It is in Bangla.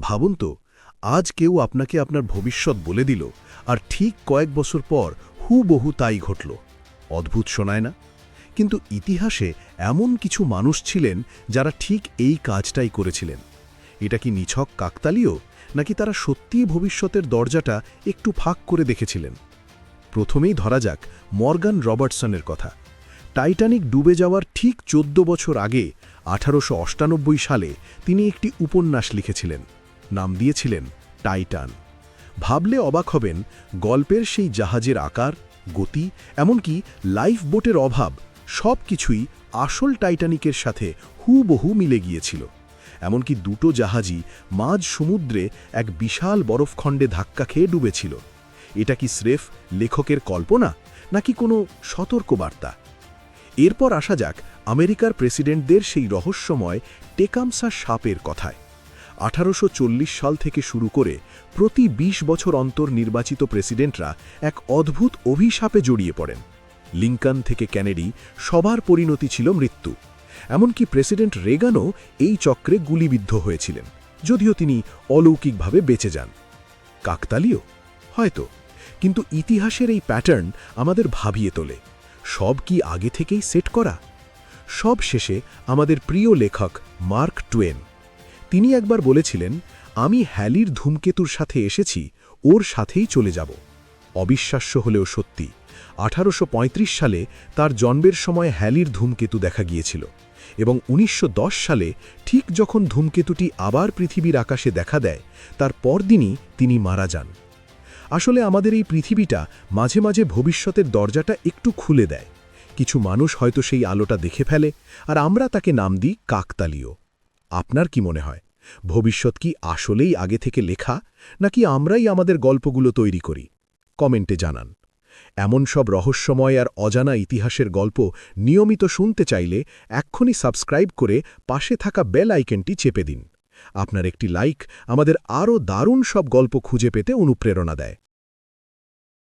ভাবুন তো, আজ কেউ আপনাকে আপনার ভবিষ্যৎ বলে দিল আর ঠিক কয়েক বছর পর হুবহু তাই ঘটল। অদ্ভুত শোনায় না? কিন্তু ইতিহাসে এমন কিছু মানুষ ছিলেন যারা ঠিক এই কাজটাই করেছিলেন। এটা কি নিছক কাকতালীয়, নাকি তারা সত্যিই ভবিষ্যতের দরজাটা একটু ফাঁক করে দেখেছিলেন? প্রথমেই ধরা যাক মর্গান রবার্টসনের কথা। টাইটানিক ডুবে যাওয়ার ঠিক চোদ্দ বছর আগে, আঠারোশো সালে তিনি একটি উপন্যাস লিখেছিলেন। নাম দিয়েছিলেন টাইটান। ভাবলে অবাক হবেন গল্পের সেই জাহাজের আকার, গতি, এমনকি লাইফ বোটের অভাব সব কিছুই আসল টাইটানিকের সাথে হুবহু মিলে গিয়েছিল। এমনকি দুটো জাহাজই মাঝ সমুদ্রে এক বিশাল বরফখণ্ডে ধাক্কা খেয়ে ডুবেছিল। এটা কি স্রেফ লেখকের কল্পনা, নাকি কোনো সতর্কবার্তা? এরপর আসা যাক আমেরিকার প্রেসিডেন্টদের সেই রহস্যময় টেকামসা সাপের কথায়। আঠারোশো চল্লিশ সাল থেকে শুরু করে প্রতি ২০ বছর অন্তর নির্বাচিত প্রেসিডেন্টরা এক অদ্ভুত অভিশাপে জড়িয়ে পড়েন। লিঙ্কন থেকে ক্যানেডি সবার পরিণতি ছিল মৃত্যু। এমনকি প্রেসিডেন্ট রেগানও এই চক্রে গুলিবিদ্ধ হয়েছিলেন, যদিও তিনি অলৌকিকভাবে বেঁচে যান। কাকতালীয়? হয়তো। কিন্তু ইতিহাসের এই প্যাটার্ন আমাদের ভাবিয়ে তোলে। সব কি আগে থেকেই সেট করা? সব শেষে আমাদের প্রিয় লেখক মার্ক টুয়েন তিনি একবার বলেছিলেন, আমি হ্যালির ধূমকেতুর সাথে এসেছি, ওর সাথেই চলে যাব। অবিশ্বাস্য হলেও সত্যি, আঠারোশো পঁয়ত্রিশ সালে তার জন্মের সময় হ্যালির ধূমকেতু দেখা গিয়েছিল এবং ১৯১০ সালে ঠিক যখন ধূমকেতুটি আবার পৃথিবীর আকাশে দেখা দেয়, তার পরদিনই তিনি মারা যান। আসলে আমাদের এই পৃথিবীটা মাঝে মাঝে ভবিষ্যতের দরজাটা একটু খুলে দেয়। কিছু মানুষ হয়তো সেই আলোটা দেখে ফেলে, আর আমরা তাকে নাম দিই কাকতালীয়। আপনার কি মনে হয়? ভবিষ্যৎ কি আসলেই আগে থেকে লেখা, নাকি আমরাই আমাদের গল্পগুলো তৈরি করি? কমেন্টে জানান। এমন সব রহস্যময় আর অজানা ইতিহাসের গল্প নিয়মিত শুনতে চাইলে এক্ষুনি সাবস্ক্রাইব করে পাশে থাকা বেল আইকনটি চেপে দিন। আপনার একটি লাইক আমাদের আরও দারুণ সব গল্প খুঁজে পেতে অনুপ্রেরণা দেয়।